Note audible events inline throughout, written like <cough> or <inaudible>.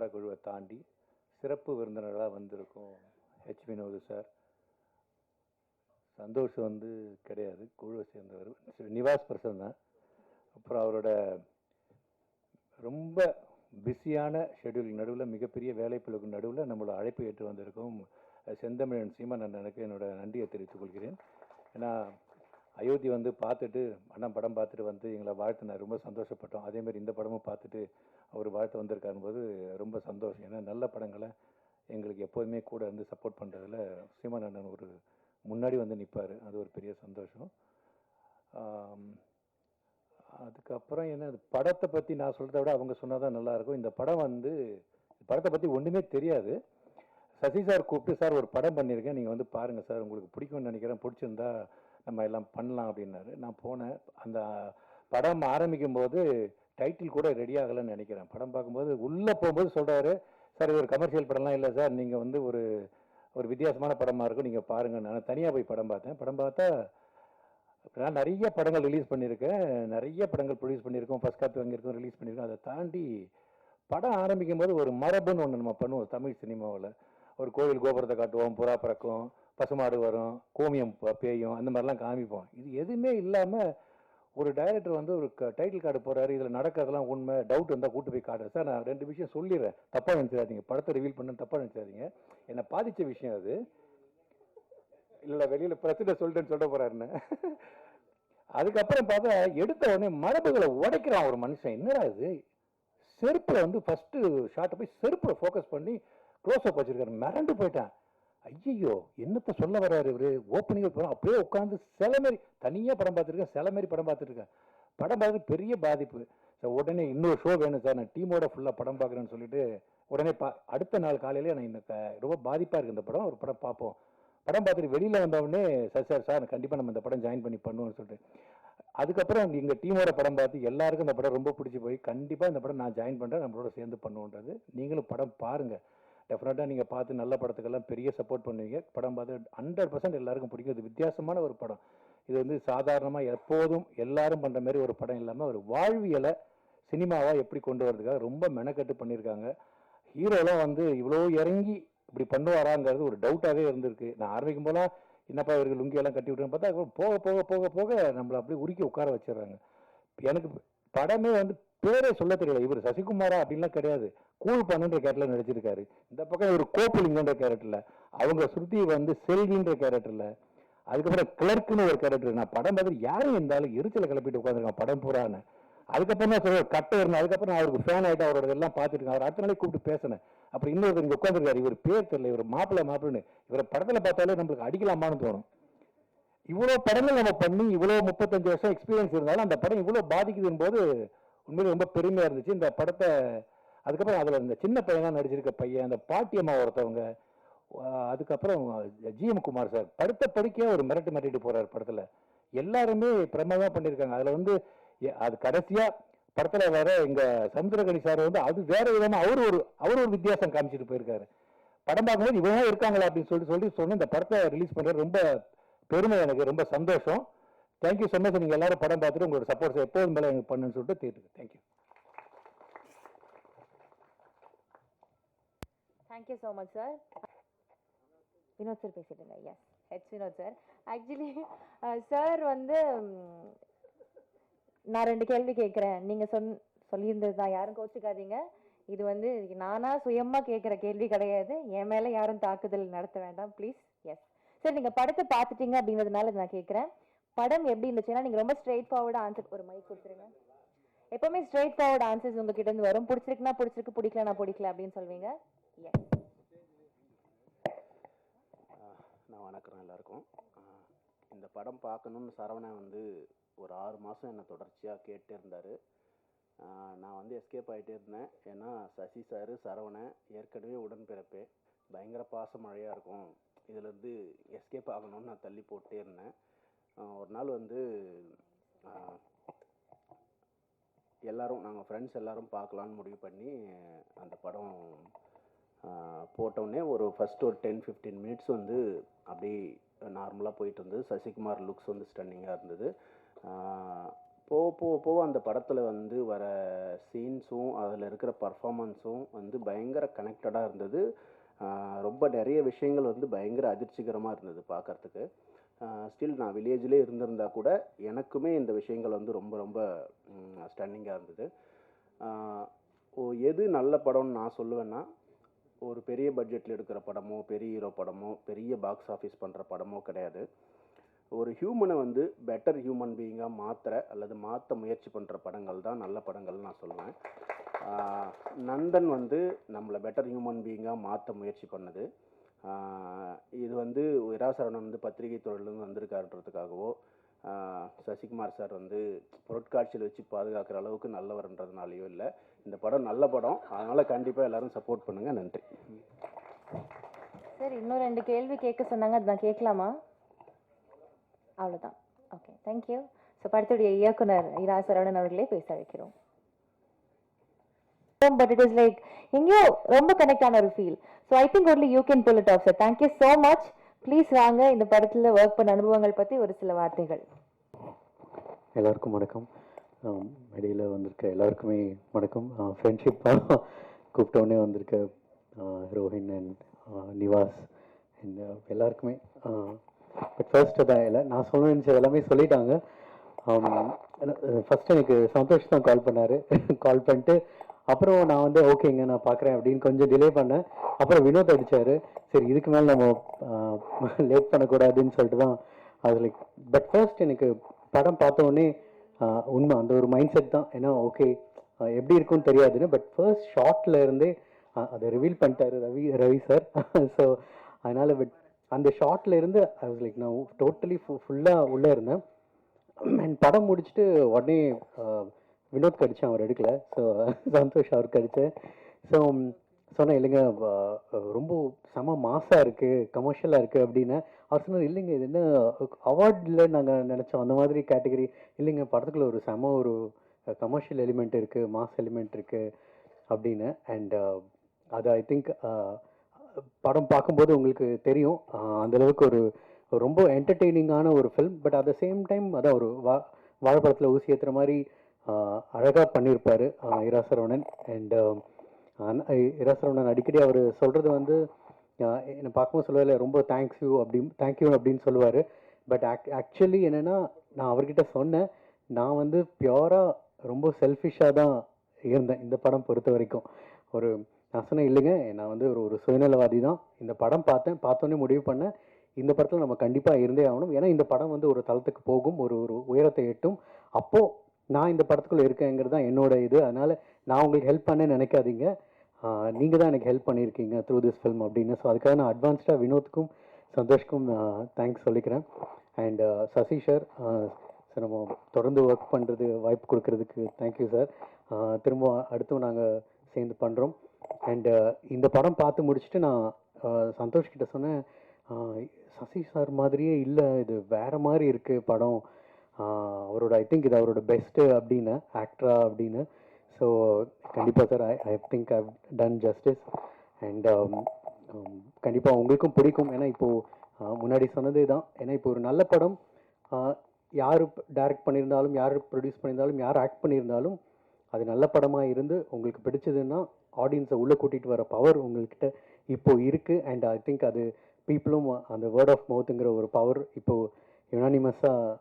படக்குழுவை தாண்டி சிறப்பு விருந்தினராக வந்திருக்கும். H வினோது sir. சந்தோஷ் வந்து கிடையாது. குழுவை சேர்ந்தவர். நிவாஸ் பிரசன் தான். அப்புறம் அவரோட ரொம்ப பிஸியான ஷெட்யூல் நடுவில் மிகப்பெரிய வேலைப்பளுக்கு நடுவில் நம்மளோட அழைப்பு ஏற்று வந்திருக்கும் செந்தமிழன் செந்தமிழன் சீமான் அண்ணனுக்கு என்னோட நன்றியை தெரிவித்துக் கொள்கிறேன். ஏன்னா அயோத்தி வந்து பார்த்துட்டு அண்ணன் படம் பார்த்துட்டு வந்து எங்களை வாழ்த்தினார். ரொம்ப சந்தோஷப்பட்டோம். அதேமாரி இந்த படமும் பார்த்துட்டு அவர் வாழ்த்து வந்திருக்காருன்னு போது ரொம்ப சந்தோஷம். ஏன்னா நல்ல படங்களை எங்களுக்கு எப்போதுமே கூட இருந்து சப்போர்ட் பண்ணுறதுல சீமான் அண்ணன் ஒரு முன்னாடி வந்து நிற்பார் அது ஒரு பெரிய சந்தோஷம். அதுக்கப்புறம் என்ன படத்தை பற்றி நான் சொல்கிறத விட அவங்க சொன்னால் தான் நல்லாயிருக்கும். இந்த படம் வந்து படத்தை பற்றி ஒன்றுமே தெரியாது. சசி சார் கூப்பிட்டு சார் ஒரு படம் பண்ணியிருக்கேன். நீங்கள் வந்து பாருங்கள் சார். உங்களுக்கு பிடிக்கும்னு நினைக்கிறேன். பிடிச்சிருந்தா நம்ம எல்லாம் பண்ணலாம் அப்படின்னாரு. நான் போனேன். அந்த படம் ஆரம்பிக்கும் போது டைட்டில் கூட ரெடி ஆகலைன்னு நினைக்கிறேன். படம் பார்க்கும்போது உள்ளே போகும்போது சொல்கிறாரு சார் இது ஒரு கமர்ஷியல் படம்லாம் இல்லை சார். நீங்கள் வந்து ஒரு ஒரு வித்தியாசமான படமாக இருக்கும். நீங்கள் பாருங்கள் நான் தனியாக போய் படம் பார்த்தேன். படம் பார்த்தா நான் நிறைய படங்கள் ரிலீஸ் பண்ணியிருக்கேன். நிறைய படங்கள் ப்ரொடியூஸ் பண்ணியிருக்கோம். ஃபஸ்ட் காப்பி வாங்கியிருக்கோம் ரிலீஸ் பண்ணியிருக்கோம். அதை தாண்டி படம் ஆரம்பிக்கும் போது ஒரு மரபுன்னு ஒன்று நம்ம பண்ணுவோம் தமிழ் சினிமாவில். ஒரு கோவில் கோபுரத்தை காட்டுவோம் புறா பறக்கும். பசுமாடு வரும் கோமியம் ப- பேயும் அந்த மாதிரிலாம் காமிப்போம். இது எதுவுமே இல்லாமல் ஒரு டைரக்டர் வந்து ஒரு டைட்டில் கார்டு போகிறாரு இதில் நடக்கிறதெல்லாம் உண்மை டவுட் வந்தால் கூட்டு போய் காட்டுறேன். சார் நான் ரெண்டு விஷயம் சொல்லிடுறேன். தப்பாக நினச்சிடாதீங்க. படத்தை ரிவீல் பண்ண தப்பாக நினச்சிடாதீங்க. என்னை பாதித்த விஷயம் அது. இல்லை வெளியில் பிரச்சனை சொல்லிட்டேன்னு சொல்ல போகிறாருன்னு அதுக்கப்புறம் பார்த்தா எடுத்த உடனே மரபுகளை உடைக்கிறான் ஒரு மனுஷன். என்னடா இது? செருப்பில் வந்து ஃபஸ்ட்டு ஷார்ட்டை போய் செருப்பில் ஃபோக்கஸ் பண்ணி க்ளோஸ் அப் வச்சிருக்காரு. மிரண்டு போயிட்டான். ஐயையோ என்னத்தை சொல்ல வர்றாரு இவரு? ஓப்பனிங் போகிறோம் அப்படியே உட்காந்து சில மாரி தனியாக படம் பார்த்துருக்கேன் சில மாரி படம் பார்த்துருக்கேன். படம் பார்த்து பெரிய பாதிப்பு. சார் உடனே இன்னொரு ஷோ வேணும் சார் நான் டீமோட ஃபுல்லாக படம் பார்க்குறேன்னு சொல்லிட்டு உடனே பா அடுத்த நாள் காலையிலே நான் இந்த ரொம்ப பாதிப்பாக இருக்குது இந்த படம். ஒரு படம் பார்ப்போம். படம் பார்த்துட்டு வெளியில் வந்தவொடனே சார் சார் சார் கண்டிப்பாக நம்ம இந்த படம் ஜாயின் பண்ணி பண்ணுவோம்னு சொல்லிட்டு. அதுக்கப்புறம் எங்கள் டீமோட படம் பார்த்து எல்லாருக்கும் இந்த படம் ரொம்ப பிடிச்சி போய் கண்டிப்பாக இந்த படம் நான் ஜாயின் பண்ணுறேன் நம்மளோட சேர்ந்து பண்ணுவோன்றது. நீங்களும் படம் பாருங்கள் டெஃபினட்டாக நீங்கள் பார்த்து நல்ல படத்துக்கெல்லாம் பெரிய சப்போர்ட் பண்ணுவீங்க. படம் பார்த்து ஹண்ட்ரட் பர்சன்ட் எல்லாருக்கும் பிடிக்கும். இது வித்தியாசமான ஒரு படம். இது வந்து சாதாரணமாக எப்போதும் எல்லாரும் பண்ணுற மாதிரி ஒரு படம் இல்லாமல் ஒரு வாழ்வியலை சினிமாவாக எப்படி கொண்டு வரதுக்காக ரொம்ப மெனக்கட்டு பண்ணியிருக்காங்க ஹீரோலாம் வந்து இவ்வளோ இறங்கி இப்படி பண்ணுவாராங்கிறது ஒரு டவுட்டாகவே இருந்திருக்கு. நான் ஆரம்பிக்கும் போலாம் என்னப்பா இவர்கள் லுங்கியெல்லாம் கட்டி விட்டுன்னு பார்த்தா அப்புறம் போக போக போக போக நம்மளை அப்படியே உருக்கி உட்கார வச்சிடுறாங்க. எனக்கு படமே வந்து பேரே சொல்ல தெரியல. இவர் சசிகுமாரா அப்படின்லாம் கிடையாது. கூழ் பண்ணுன்ற கேரக்டர்ல நடிச்சிருக்காரு. இந்த பக்கம் இவர் கோப்புலிங்கன்ற கேரக்டர்ல அவங்க ஸ்ருதி வந்து செல்வின்ற கேரக்டர்ல அதுக்கப்புறம் கிளர்க்குன்னு ஒரு கேரக்டர் நான் படம் பார்த்து யாரும் இருந்தாலும் எரிச்சலை கிளப்பிட்டு உட்காந்துருக்கான் படம் பூரான்னு. அதுக்கப்புறம் தான் சொல்ற கட்டை இருந்தேன் அதுக்கப்புறம் நான் அவருக்கு ஃபேன் ஆகிட்டு அவரோட எல்லாம் பார்த்துருக்கேன் அவர் அடுத்த நாளைக்கு கூப்பிட்டு பேசினேன். அப்புறம் இன்னொருத்தர் இங்கே உட்காந்துருக்காரு இவர் பேர் தெரியல இவர் மாப்பிள்ளை மாப்பிள்ளைன்னு. இவரை படத்தில் பார்த்தாலே நம்மளுக்கு அடிக்கலாமான்னு தோணும். இவ்வளோ படங்கள் நம்ம பண்ணி இவ்வளோ முப்பத்தஞ்சு வருஷம் எக்ஸ்பீரியன்ஸ் இருந்தாலும் அந்த படம் இவ்வளோ பாதிக்குதுன்னு போது உண்மையிலே ரொம்ப பெருமையாக இருந்துச்சு. இந்த படத்தை அதுக்கப்புறம் அதில் இந்த சின்ன பையனாக நடிச்சிருக்க பையன் அந்த பாட்டியம்மா ஒருத்தவங்க அதுக்கப்புறம் ஜிஎம் குமார் சார். படுத்த படுக்கையாக ஒரு மிரட்டு மிரட்டிட்டு போகிறார் படத்தில். எல்லாருமே பிரமாதமாக பண்ணியிருக்காங்க அதில் வந்து எ- அது கடைசியாக படத்தில் வேற எங்கள் சமுத்திரகணி சார் வந்து அது வேற விதமாக அவர் ஒரு அவர் ஒரு வித்தியாசம் காமிச்சிட்டு போயிருக்காரு. படம் பார்க்கும்போது இவங்க இருக்காங்களா அப்படின்னு சொல்லிட்டு சொல்லி சொன்ன இந்த படத்தை ரிலீஸ் பண்ணுறது ரொம்ப பெருமை எனக்கு ரொம்ப சந்தோஷம். தேங்க்யூ ஸோ மச் நீங்கள் எல்லாரும் படம் பார்த்துட்டு உங்களோட சப்போர்ட்ஸ் எப்போதும் மேலே எனக்கு பண்ணுன்னு சொல்லிட்டு தேட்டுக்கு. Thank you thank you so much sir Vinod sir பேசிட்டுங்க. S H Vinod sir actually sir வந்து நான் ரெண்டு கேள்வி கேட்குறேன். நீங்கள் சொன் சொல்லியிருந்தது தான். யாரும் கோச்சிக்காதீங்க. இது வந்து நானாக சுயமாக கேட்குற கேள்வி கிடையாது. என் மேலே யாரும் தாக்குதல் நடத்த வேண்டாம். ப்ளீஸ் சரி நீங்கள் படத்தை பார்த்துட்டீங்க அப்படிங்கிறதுனால நான் கேட்குறேன் படம் எப்படி இருந்துச்சுன்னா நீங்கள் ரொம்ப ஸ்ட்ரெயிட் ஃபார்வர்டாக ஆன்சர் ஒரு மைக் கொடுத்துருங்க. எப்பவுமே ஸ்ட்ரெயிட் ஃபார்வர்ட் ஆன்சர்ஸ் உங்ககிட்ட இருந்து வரும். பிடிச்சிருக்குன்னா பிடிச்சிருக்கு பிடிக்கலனா பிடிக்கல அப்படின்னு சொல்வீங்க? எஸ் நான் வணக்கம் எல்லாருக்கும். இந்த படம் பார்க்கணுன்னு சரவணன் வந்து ஒரு ஆறு மாதம் என்னை தொடர்ச்சியாக கேட்டே இருந்தார். நான் வந்து எஸ்கேப் ஆகிட்டே இருந்தேன். ஏன்னா சசி சார் சரவணன் ஏற்கனவே உடன்பிறப்பே. பயங்கர பாசமழையாக இருக்கும். இதிலேருந்து எஸ்கேப் ஆகணும்னு நான் தள்ளி போட்டே இருந்தேன். ஒரு நாள் வந்து எல்லோரும் நாங்கள் ஃப்ரெண்ட்ஸ் எல்லோரும் பார்க்கலான்னு முடிவு பண்ணி அந்த படம் போட்டோடனே ஒரு ஃபஸ்ட் ஒரு டென் ஃபிஃப்டீன் மினிட்ஸ் வந்து அப்படியே நார்மலாக போயிட்டு இருந்தது. சசிகுமார் லுக்ஸ் வந்து ஸ்டன்னிங்காக இருந்தது. போக போக போக அந்த படத்தில் வந்து வர சீன்ஸும் அதில் இருக்கிற பர்ஃபாமன்ஸும் வந்து பயங்கர கனெக்டடாக இருந்தது. ரொம்ப நிறைய விஷயங்கள் வந்து பயங்கர அதிர்ச்சிகரமாக இருந்தது பார்க்கறதுக்கு. ஸ்டில் நான் வில்லேஜ்லேயே இருந்திருந்தா கூட எனக்குமே இந்த விஷயங்கள் வந்து ரொம்ப ரொம்ப ஸ்டன்னிங்காக இருந்தது. ஓ எது நல்ல படம்னு நான் சொல்லுவேன்னா ஒரு பெரிய பட்ஜெட்டில் எடுக்கிற படமோ பெரிய ஹீரோ படமோ பெரிய பாக்ஸ் ஆஃபீஸ் பண்ணுற படமோ கிடையாது. ஒரு ஹியூமனை வந்து பெட்டர் ஹியூமன் பீயிங்காக மாற்றுற அல்லது மாற்ற முயற்சி பண்ணுற படங்கள் தான் நல்ல படங்கள்னு நான் சொல்லுவேன். நந்தன் வந்து நம்மளை பெட்டர் ஹியூமன் பீயிங்காக மாற்ற முயற்சி பண்ணுது. இது வந்து இராசரணன் வந்து பத்திரிகை தொழிலேருந்து வந்திருக்காருன்றதுக்காகவோ சசிகுமார் சார் வந்து பொருட்காட்சியில் வச்சு பாதுகாக்கிற அளவுக்கு நல்லவர்ன்றதுனாலையோ இல்லை. இந்த படம் நல்ல படம். அதனால் கண்டிப்பாக எல்லாரும் சப்போர்ட் பண்ணுங்கள் நன்றி. சார் இன்னும் ரெண்டு கேள்வி கேட்க சொன்னாங்க. அது நான் கேட்கலாமா? அவ்வளோதான் ஓகே தேங்க்யூ ஸோ படத்துடைய இயக்குனர் இரா சரவணன் அவர்களே பேச வைக்கிறோம் பட் இட் இஸ் லைக் எங்கேயோ ரொம்ப கனெக்ட் ஆன ஒரு feel so I think only you can pull it off sir thank you so much please வாங்க இந்த படத்தில் ஒர்க் பண்ண அனுபவங்கள் பற்றி ஒரு சில வார்த்தைகள். எல்லாருக்கும் வணக்கம். இடையில் வந்திருக்க எல்லாருக்குமே வணக்கம். ஃப்ரெண்ட்ஷிப்பாக கூப்பிட்டோன்னே வந்திருக்க ரோஹின் அண்ட் நிவாஸ் அண்ட் எல்லாருக்குமே. பட் ஃபர்ஸ்ட் அதான் இல்லை நான் சொல்ல நினச்சது எல்லாமே சொல்லிட்டாங்க. ஃபஸ்ட்டு எனக்கு சந்தோஷ் தான் கால் பண்ணார். கால் பண்ணிட்டு அப்புறம் நான் வந்து ஓகேங்க நான் பார்க்குறேன் அப்படின்னு கொஞ்சம் டிலே பண்ணேன். அப்புறம் வினோத் அடிச்சாரு. சரி இதுக்கு மேலே நம்ம லேட் பண்ணக்கூடாதுன்னு சொல்லிட்டு தான். அது லைக் பட் ஃபர்ஸ்ட் எனக்கு படம் பார்த்த உடனே உண்மை அந்த ஒரு மைண்ட் செட் தான். ஏன்னா ஓகே எப்படி இருக்கும்னு தெரியாதுன்னு பட் ஃபர்ஸ்ட் ஷார்ட்ல இருந்தே அதை ரிவீல் பண்ணிட்டாரு ரவி ரவி சார் ஸோ அதனால் பட் அந்த ஷார்ட்ல இருந்து ஐ வாஸ் லைக் நான் டோட்டலி ஃபுல்லாக உள்ளே இருந்தேன். அண்ட் படம் முடிச்சுட்டு உடனே வினோத் கடிச்சேன் அவர் எடுக்கல. ஸோ <laughs> சந்தோஷ் அவர் கடித்தேன் ஸோ சொன்னேன் இல்லைங்க ரொம்ப செம மாசாக இருக்குது கமர்ஷியலாக இருக்குது அப்படின்னு. அவர் சொன்னார் இல்லைங்க இது என்ன அவார்டில் நாங்கள் நினச்சோம். அந்த மாதிரி கேட்டகரி இல்லைங்க படத்துக்குள்ள ஒரு செம ஒரு கமர்ஷியல் எலிமெண்ட் இருக்குது மாஸ் எலிமெண்ட் இருக்குது அப்படின்னு. அண்ட் அது ஐ திங்க் படம் பார்க்கும்போது உங்களுக்கு தெரியும். அந்தளவுக்கு ஒரு ஒரு ரொம்ப என்டர்டெய்னிங்கான ஒரு film but at the same time அதான் ஒரு வா வாழைப்பழத்தில் ஊசி ஏற்றுற மாதிரி அழகாக பண்ணியிருப்பார் இராசரவணன் அண்ட் இராசரவணன் அடிக்கடி அவர் சொல்கிறது வந்து என்னை பார்க்கும்போது சொல்லவே ரொம்ப தேங்க்ஸ் யூ அப்படி தேங்க்யூ அப்படின்னு சொல்லுவார். பட் ஆக் ஆக்சுவலி என்னென்னா நான் அவர்கிட்ட சொன்னேன் நான் வந்து பியூராக ரொம்ப செல்ஃபிஷாக தான் இருந்தேன் இந்த படம் பொறுத்த வரைக்கும். ஒரு நான் சொன்னேன் இல்லைங்க நான் வந்து ஒரு ஒரு சுயநலவாதி தான். இந்த படம் பார்த்தேன் பார்த்தோன்னே முடிவு பண்ணேன். இந்த படத்தில் நம்ம கண்டிப்பாக இருந்தே ஆகணும். ஏன்னா இந்த படம் வந்து ஒரு தளத்துக்கு போகும் ஒரு ஒரு உயரத்தை எட்டும். அப்போது நான் இந்த படத்துக்குள்ளே இருக்கேங்கிறது தான் என்னோட இது. அதனால் நான் உங்களுக்கு ஹெல்ப் பண்ண நினைக்காதீங்க. நீங்கள் தான் எனக்கு ஹெல்ப் பண்ணியிருக்கீங்க த்ரூ திஸ் ஃபில்ம் அப்படின்னு. ஸோ அதுக்காக நான் அட்வான்ஸ்டாக வினோத்துக்கும் சந்தோஷ்க்கும் தேங்க்ஸ் சொல்லிக்கிறேன். அண்ட் சசி சார் சார் நம்ம தொடர்ந்து ஒர்க் பண்ணுறது வாய்ப்பு கொடுக்கறதுக்கு தேங்க்யூ சார் திரும்ப அடுத்தும் நாங்கள் சேர்ந்து பண்ணுறோம் அண்டு இந்த படம் பார்த்து முடிச்சுட்டு நான் சந்தோஷ்கிட்ட சொன்னேன் சசி சார் மாதிரியே இல்லை இது வேறு மாதிரி இருக்குது படம். அவரோட ஐ திங்க் இது அவரோட பெஸ்ட்டு அப்படின்னு ஆக்டரா அப்படின்னு. ஸோ கண்டிப்பாக sir I I think I done justice and கண்டிப்பாக உங்களுக்கும் பிடிக்கும். ஏன்னா இப்போது முன்னாடி சொன்னதே தான். ஏன்னா இப்போ ஒரு நல்ல படம் யார் டைரக்ட் பண்ணியிருந்தாலும் யார் ப்ரொடியூஸ் பண்ணியிருந்தாலும் யார் ஆக்ட் பண்ணியிருந்தாலும் அது நல்ல படமாக இருந்து உங்களுக்கு பிடிச்சதுன்னா ஆடியன்ஸை உள்ளே கூட்டிகிட்டு வர பவர் உங்கள்கிட்ட இப்போது இருக்குது அண்ட் ஐ திங்க் அது பீப்புளும் அந்த வேர்ட் ஆஃப் மவுத்துங்கிற ஒரு பவர் இப்போது யுனானிமஸாக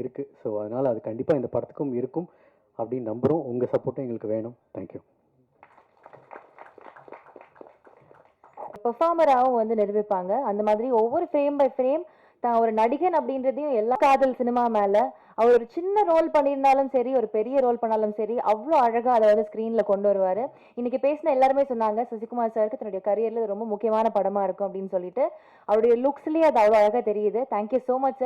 இருக்குது ஸோ அதனால் அது கண்டிப்பாக இந்த படத்துக்கும் இருக்கும். அப்படின்னு நம்புகிறோம் உங்கள் சப்போர்ட்டும் எங்களுக்கு வேணும். தேங்க்யூ பெர்ஃபார்மராகவும் வந்து நிரூபிப்பாங்க. அந்த மாதிரி ஒவ்வொரு ஃப்ரேம் பை ஃப்ரேம் தான் ஒரு நடிகன் அப்படின்றதையும் எல்லா காதல் சினிமா மேல அவர் ஒரு சின்ன ரோல் பண்ணியிருந்தாலும் சரி ஒரு பெரிய ரோல் பண்ணாலும் சரி அவ்வளோ அழகா அதை வந்து ஸ்க்ரீனில் கொண்டு வருவாரு. இன்னைக்கு பேசின எல்லாருமே சொன்னாங்க சசிகுமார் சாருக்கு தன்னுடைய கரியரில் ரொம்ப முக்கியமான படமா இருக்கும் அப்படின்னு சொல்லிட்டு. அவருடைய லுக்ஸ்லயே அது அவ்வளோ அழகாக தெரியுது. Thank you so much